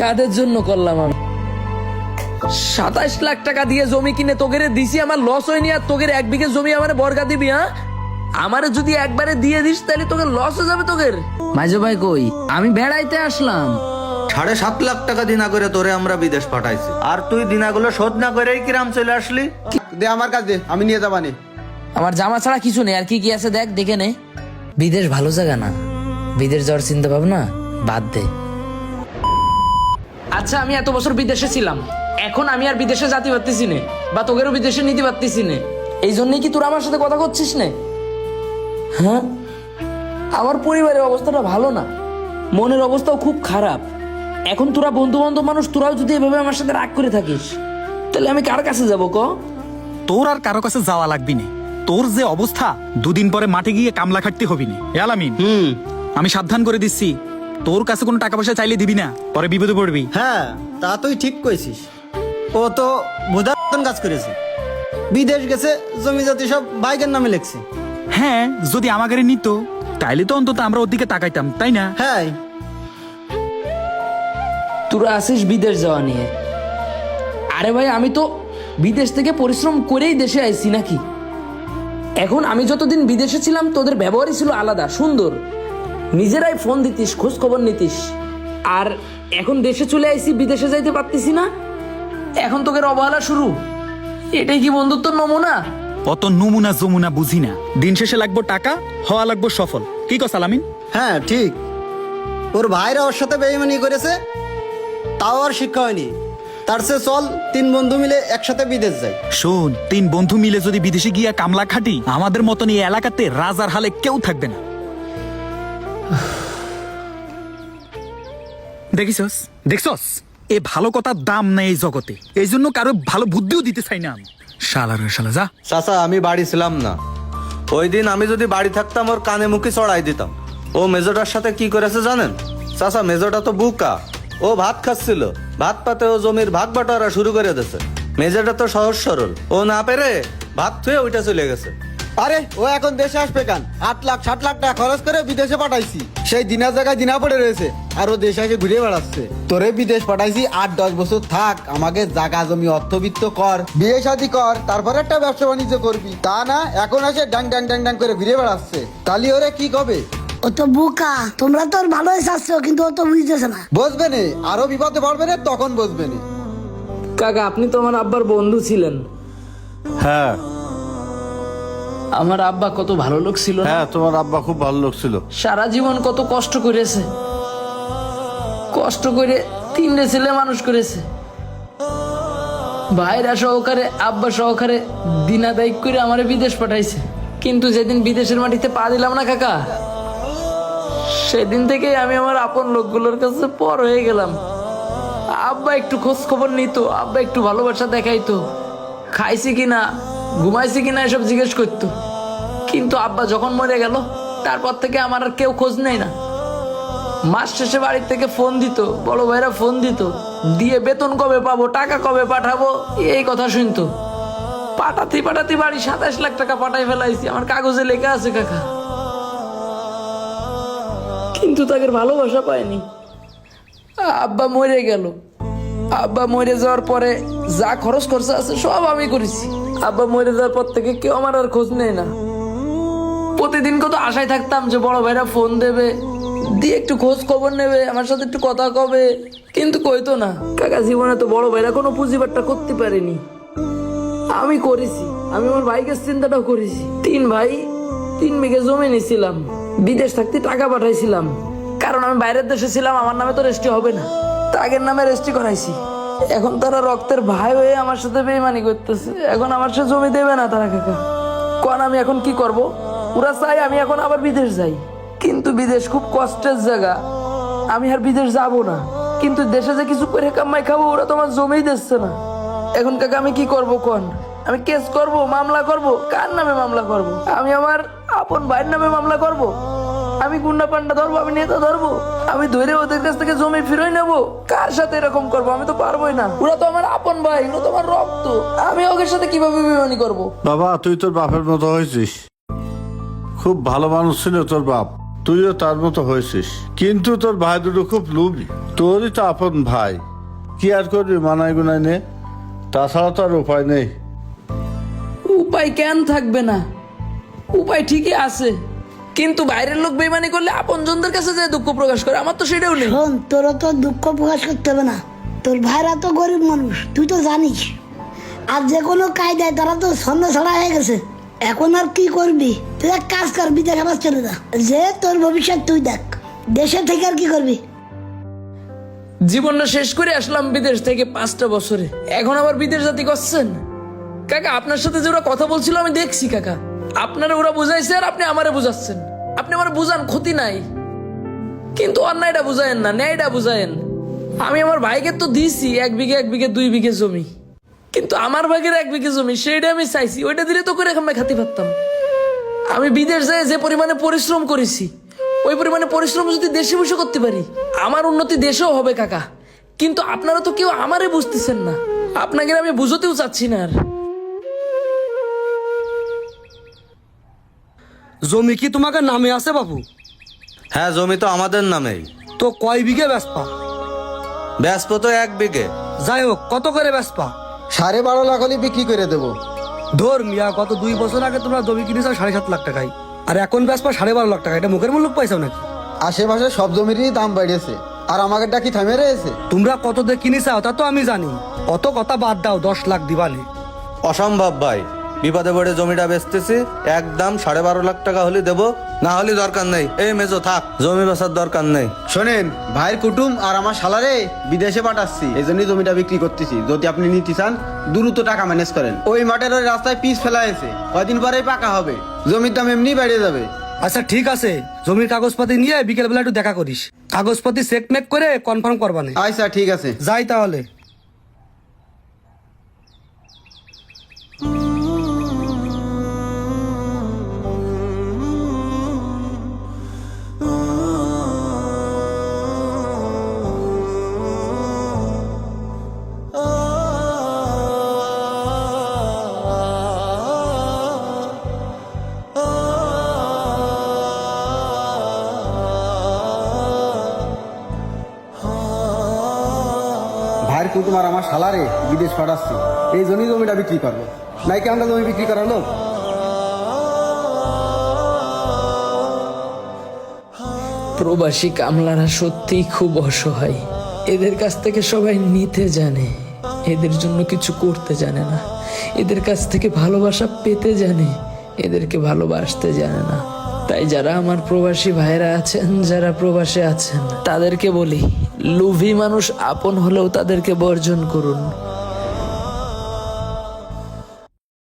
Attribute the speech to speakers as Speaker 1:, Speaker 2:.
Speaker 1: কাদের জন্য করলাম আমি? সাতাশ লাখ টাকা দিয়ে জমি কিনে তোকে দিছি আমার লস হয়নি আর তোকে এক বিঘে জমি আমার বর্গা দিবি হ্যাঁ? আমারে যদি একবারে দিয়ে দিস তাহলে তোকে লস হয়ে যাবে তোকে মাইজো ভাই কই? আমি বেড়াইতে আসলাম।
Speaker 2: সাড়ে সাত লাখ টাকা দিনা করে তোরে আমরা বিদেশ পাঠাইছি। আর তুই দিনাগুলো শোধ না করেই কিরাম চলে আসলি?
Speaker 3: দে আমার কাছে আমি নিয়ে যাবানি।
Speaker 1: আমার জামা ছাড়া কিছু নেই আর কি কি আছে দেখ দেখে নে। বিদেশ ভালো জায়গা না। বিদেশ যাওয়ার চিন্তা ভাবনা বাদ দে। আচ্ছা আমি এত বছর বিদেশে ছিলাম। এখন আমি আর বিদেশে যেতে পারতেছি না বা তোকেরও বিদেশে নিতে পারতেছি না। এই জন্যই কি তোরা আমার সাথে কথা করছিস না? হ্যাঁ? আমার পরিবারের অবস্থাটা ভালো না। মনের অবস্থাও খুব খারাপ। এখন তোরা বন্ধু বান্ধব মানুষ তোরাও যদি এভাবে আমার সাথে রাগ করে থাকিস তাহলে আমি কার কাছে যাব ক?
Speaker 4: তোর আর কারও কাছে যাওয়া লাগবি না। তোর যে অবস্থা দুদিন পরে মাঠে গিয়ে কামলা খাটতে হবি না।
Speaker 2: হুম।
Speaker 4: আমি সাবধান করে দিচ্ছি। তোর কাছে কোনো টাকা পয়সা চাইলে দিবি না। পরে বিপদে পড়বি।
Speaker 3: হ্যাঁ তা তুই ঠিক কইছিস। ও তো বোঝার কাজ করেছে। বিদেশ গেছে জমি জাতি সব বাইকের নামে লেখছে।
Speaker 4: হ্যাঁ যদি আমাকে নিত তাইলে তো অন্তত আমরা ওর দিকে তাকাইতাম তাই না?
Speaker 3: হ্যাঁ।
Speaker 1: তোরা আসিস বিদেশ যাওয়া নিয়ে। আরে ভাই আমি তো বিদেশ থেকে পরিশ্রম করেই দেশে আইছি নাকি? এখন আমি যতদিন বিদেশে ছিলাম তোদের ব্যবহারই ছিল আলাদা সুন্দর। নিজেরাই ফোন দিতিস খোঁজ খবর নিতিস। আর এখন দেশে চলে আইছি বিদেশে যাইতে পারতেছি না? এখন তোকে অবহেলা শুরু। এটাই কি বন্ধুত্বর নমুনা?
Speaker 4: অত নমুনা যমুনা বুঝি না। দিন শেষে লাগবো টাকা হওয়া লাগবো সফল। কি কস আলামিন?
Speaker 3: হ্যাঁ ঠিক। ওর ভাইরা ওর সাথে বেইমানি করেছে তাও আর শিক্ষা হয়নি। তার সে চল তিন বন্ধু মিলে একসাথে বিদেশ যাই।
Speaker 4: শোন তিন বন্ধু মিলে যদি বিদেশে গিয়া কামলা খাটি আমাদের মতন এই এলাকাতে রাজার হালে কেউ থাকবে না। দেখিছস? দেখছস? এ ভালো কথার দাম নেই এই জগতে। এই জন্য কারও ভালো বুদ্ধিও দিতে চাই না আমি। শালা রে যা।
Speaker 2: চাচা, আমি বাড়ি ছিলাম না। ওই দিন আমি যদি বাড়ি থাকতাম, ওর কানে মুখে চড়াই দিতাম। ও মেজোটার সাথে কি করেছে জানেন? চাচা, মেজোটা তো বুকা। ও ভাত খাচ্ছিল। ভাত পাতে ও জমির ভাগ বাটোয়ারা শুরু করে দিয়েছে। মেজোটা তো সহজ সরল। ও না পেরে ভাত থুয়ে ওইটা চলে গেছে।
Speaker 3: আরে ও এখন দেশে আসবে কেন? আট লাখ ষাট লাখ টাকা খরচ করে বিদেশে পাঠাইছি। সেই দিনার জায়গায় দিনা পড়ে রয়েছে আর ও দেশে এসে ঘুরে বেড়াচ্ছে। তোরে বিদেশ পাঠাইছি আট দশ বছর থাক আমাকে জাগা জমি অর্থবিত্ত কর বিয়ে শাদি কর তারপরে একটা ব্যবসা বাণিজ্য করবি। তা না এখন এসে ড্যাং ড্যাং ড্যাং ড্যাং করে ঘুরে বেড়াচ্ছে। তালি ওরে কি কবে?
Speaker 5: ও তো বোকা তোমরা তো ভালোই চাচ্ছ কিন্তু ও তো বুঝতেছে না।
Speaker 3: বসবে নে আরও বিপদে পড়বে না তখন বসবে নে।
Speaker 1: কাকা আপনি তো আমার আব্বার বন্ধু ছিলেন।
Speaker 6: হ্যাঁ।
Speaker 1: আমার আব্বা কত ভালো লোক ছিল না?
Speaker 6: হ্যাঁ তোমার আব্বা খুব ভালো লোক ছিল।
Speaker 1: সারা জীবন কত কষ্ট করেছে। কষ্ট করে তিনটে ছেলে মানুষ করেছে। ভাইরা সহকারে আব্বা সহকারে দিনাদায়িক করে আমারে বিদেশ পাঠাইছে। কিন্তু যেদিন বিদেশের মাটিতে পা দিলাম না কাকা সেদিন থেকে আমি আমার আপন লোকগুলোর কাছে পর হয়ে গেলাম। আব্বা একটু খোঁজ খবর নিত আব্বা একটু ভালোবাসা দেখাইতো। খাইছি কিনা ঘুমাইছি কিনা এসব জিজ্ঞেস করতো। কিন্তু আব্বা যখন মরে গেল, তারপর থেকে আমার আর কেউ খোঁজ নেই না। মাস শেষে বাড়ির থেকে ফোন দিত, বড় ভাইরা ফোন দিত, দিয়ে বেতন কবে পাবো, টাকা কবে পাঠাবো, এই কথা শুনতো। পাঠাতে পাঠাতে বাড়ি সাতাশ লাখ টাকা পাঠাই ফেলাইছি, আমার কাগজে লেখা আছে কাকা। কিন্তু তাকে ভালোবাসা পায়নি। আব্বা মরে গেল আব্বা মরে যাওয়ার পরে যা খরচ খরচা আছে, সব আমি করেছি। আব্বা মরে যাওয়ার পর থেকে কেউ আমার আর খোঁজ নেয় না। প্রতিদিন কত আশায় থাকতাম যে বড় ভাইরা ফোন দেবে, দিয়ে একটু খোঁজ খবর নেবে, আমার সাথে একটু কথা কবে, কিন্তু কইতো না। কাকা, জীবনে তো বড় ভাইরা কোনো পুঁজিবারটা করতে পারেনি। আমি করেছি, আমি আমার ভাইকে চিন্তাটাও করেছি। তিন ভাই, তিন বিঘে জমি নিয়েছিলাম, বিদেশ থাকতে টাকা পাঠাইছিলাম। কারণ আমি বাইরের দেশে ছিলাম, আমার নামে তো রেস্টি হবে না। তাগের নামে রেজিস্ট্রি করাইছি। এখন তারা রক্তের ভাই হয়ে আমার সাথে বেইমানি করতেছে। এখন আমার সাথে জমি দেবে না তারা কাকা। কোন আমি এখন কি করব? ওরা চাই আমি এখন আবার বিদেশ যাই। কিন্তু বিদেশ খুব কষ্টের জায়গা। আমি আর বিদেশ যাব না। কিন্তু দেশে যে কিছু করে কামাই খাব, ওরা তো আমার জমিই দিচ্ছে না। এখন কাকা আমি কি করব কোন? আমি কেস করব, মামলা করব? কার নামে মামলা করব? আমি আমার আপন ভাইয়ের নামে মামলা করব? আমি গুন্ডা পান্ডা ধরবো আমি নেতা ধরবো আমি ধরে ওদের কাছ থেকে জমি ফিরোই নেব। কার সাথে এরকম করব? আমি তো পারবোই না। ওরা তো আমার আপন ভাই ওরা তো আমার রক্ত। আমি ওদের সাথে কীভাবে বিমানি করব?
Speaker 6: বাবা তুই তোর বাপের মতো হয়েছিস। খুব ভালো মানুষ ছিল তোর বাপ। তুইও তার মতো হয়েছিস। কিন্তু তোর ভাই দুটো খুব লুবি। তোরই তো আপন ভাই। কি আর করবি মানায় গুনায় নে? তাছাড়া তো আর উপায় নেই।
Speaker 1: উপায় কেন থাকবে না? উপায় ঠিকই আছে। কিন্তু বাইরের লোক বেমানি করলে আপনজনদের কাছে যে দুঃখ প্রকাশ করে আমার তো সেটাও নেই।
Speaker 5: শোন তোরও তো দুঃখ প্রকাশ করতে হবে না। তোর ভাইরা তো গরিব মানুষ তুই তো জানিস। আর যে কোনো কায়দায় তারা তো ছন্দ ছড়া হয়ে গেছে। এখন আর কি করবি? তুই এক কাজ কর বিদেশ আবার চলে যা। যে তোর ভবিষ্যৎ তুই দেখ। দেশে থেকে আর কি করবি?
Speaker 1: জীবনটা শেষ করে আসলাম বিদেশ থেকে পাঁচটা বছরে। এখন আবার বিদেশ জাতি করছেন? কাকা আপনার সাথে যে ওরা কথা বলছিল আমি দেখছি কাকা। আপনারা ওরা বুঝাইছে আর আপনি আমারে বুঝাচ্ছেন। আপনি আমার বুঝান, ক্ষতি নাই। কিন্তু অন্যায়টা বুঝায়েন না, ন্যায়টা বুঝায়েন। আমি আমার ভাইকে তো দিয়েছি এক বিঘে এক বিঘে, দুই বিঘে জমি। কিন্তু আমার ভাগের এক বিঘে জমি, সেইটা আমি চাইছি, ওইটা দিলে তো করে আমরা খাতি পারতাম। আমি বিদেশ যায় যে পরিমাণে পরিশ্রম করেছি, ওই পরিমাণে পরিশ্রম যদি দেশে বসে করতে পারি, আমার উন্নতি দেশেও হবে, কাকা। কিন্তু আপনারা তো কেউ আমারে বুঝতেছেন না। আপনাকে আমি বুঝতেও চাচ্ছি না আর।
Speaker 7: জমি কি তোমাকে নামে আছে বাবু?
Speaker 2: হ্যাঁ জমি তো আমাদের নামেই।
Speaker 7: তো কয় বিঘে বেসপা?
Speaker 2: ব্যাসপো তো এক বিঘে।
Speaker 7: যাই হোক কত করে বেসপা?
Speaker 3: সাড়ে বারো লাখ হলে বিক্রি করে দেবো।
Speaker 7: ধর মিয়া গত দুই বছর আগে তোমরা জমি কিনেছো সাড়ে সাত লাখ টাকায়। আর এখন বেসপা সাড়ে বারো লাখ টাকা এটা মুখের মূল্য পাইছো নাকি?
Speaker 3: আশেপাশে সব জমিরই দাম বেড়েছে আর আমাকে ডাকি থামে রয়েছে।
Speaker 7: তোমরা কত দিয়ে কিনেছাও তা তো আমি জানি। অত কথা বাদ দাও দশ লাখ দিবালে
Speaker 2: অসম্ভব ভাই। বিপদে পড়ে জমিটা বেচতেছি একদম সাড়ে বারো লাখ টাকা হলে দেবো না হলে দরকার নেই। এই মেজো থাক জমি বেচার দরকার নেই।
Speaker 3: শোনেন ভাইয়ের কুটুম আর আমার শালারে বিদেশে পাঠাচ্ছি এই জন্যই জমিটা বিক্রি করতেছি। যদি আপনি নিতে চান দ্রুত টাকা ম্যানেজ করেন। ওই মাঠের ওই রাস্তায় পিস ফেলা হয়েছে কয়দিন পরেই পাকা হবে। জমির দাম এমনি বেড়ে যাবে।
Speaker 7: আচ্ছা ঠিক আছে। জমির কাগজপাতি নিয়ে বিকেল বেলা একটু দেখা করিস। কাগজপাতি চেক মেক করে কনফার্ম করবানে
Speaker 3: আচ্ছা ঠিক আছে।
Speaker 7: যাই তাহলে।
Speaker 3: কুটুম আর আমার শালারে বিদেশ পাঠাচ্ছি। এই জন্যই জমিটা বিক্রি করব। নাইকে আমরা জমি বিক্রি করার লোক?
Speaker 1: প্রবাসী কামলারা সত্যিই খুব অসহায়। এদের কাছ থেকে সবাই নিতে জানে। এদের জন্য কিছু করতে জানে না। এদের কাছ থেকে ভালোবাসা পেতে জানে। এদেরকে ভালোবাসতে জানে না। তাই যারা আমার প্রবাসী ভাইরা আছেন, যারা প্রবাসে আছেন, তাদেরকে বলি লুভি মানুষ আপন হলেও তাদেরকে বর্জন করুন।